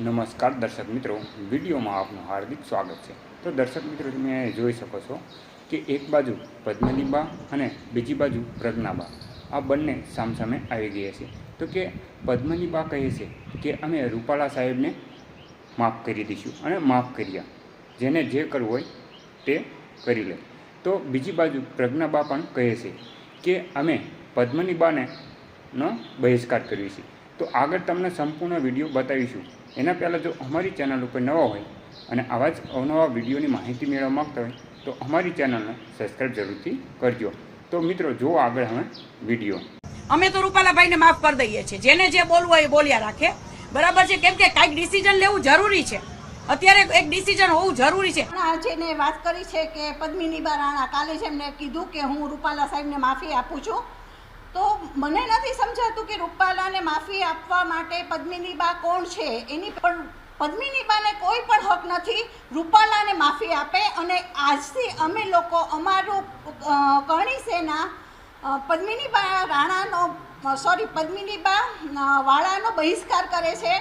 નમસ્કાર દર્શક મિત્રો, વિડીયોમાં આપનું હાર્દિક સ્વાગત છે. તો દર્શક મિત્રો, તમે જોઈ શકો છો કે એક બાજુ પદ્મનીબા અને બીજી બાજુ પ્રજ્ઞાબા આ બંને સામસામે આવી ગયા છે. તો કે પદ્મનીબા કહે છે કે અમે રૂપાલા સાહેબને માફ કરી દઈશું અને માફ કર્યા. જેને જે કરવું હોય તે કરી લે. તો બીજી બાજુ પ્રજ્ઞાબા પણ કહે છે કે અમે પદ્મનીબાને નો બહિષ્કાર કર્યો છે. તો આગળ તમને સંપૂર્ણ વીડિયો બતાવીશું. એના પહેલાં જો અમારી ચેનલ ઉપર નવા હોય અને આવા જ અવનવા વિડીયોની માહિતી મેળવવા માગતા હોય તો અમારી ચેનલને સબસ્ક્રાઈબ જરૂરથી કરજો. તો મિત્રો જુઓ આગળ હવે વીડિયો. અમે તો રૂપાલાભાઈને માફ કરી દઈએ છીએ. જેને જે બોલવું હોય એ બોલ્યા રાખે. બરાબર છે? કેમ કે કાંઈક ડિસિઝન લેવું જરૂરી છે. અત્યારે એક ડિસિઝન હોવું જરૂરી છે. રાણા જેને વાત કરી છે કે પદ્મિની બારાણા કાલે જ એમને કીધું કે હું રૂપાલા સાહેબને માફી આપું છું. તો મને નથી સમજાતું કે રૂપાલાને માફી આપવા માટે પદ્મિનીબા કોણ છે? એની પણ પદ્મિનીબાને કોઈ પણ હક નથી. રૂપાલાને માફી આપે અને આજથી અમે લોકો અમારું કરણી સેના પદ્મિનીબા રાણાનો સોરી પદ્મિનીબા વાળાનો બહિષ્કાર કરે છે.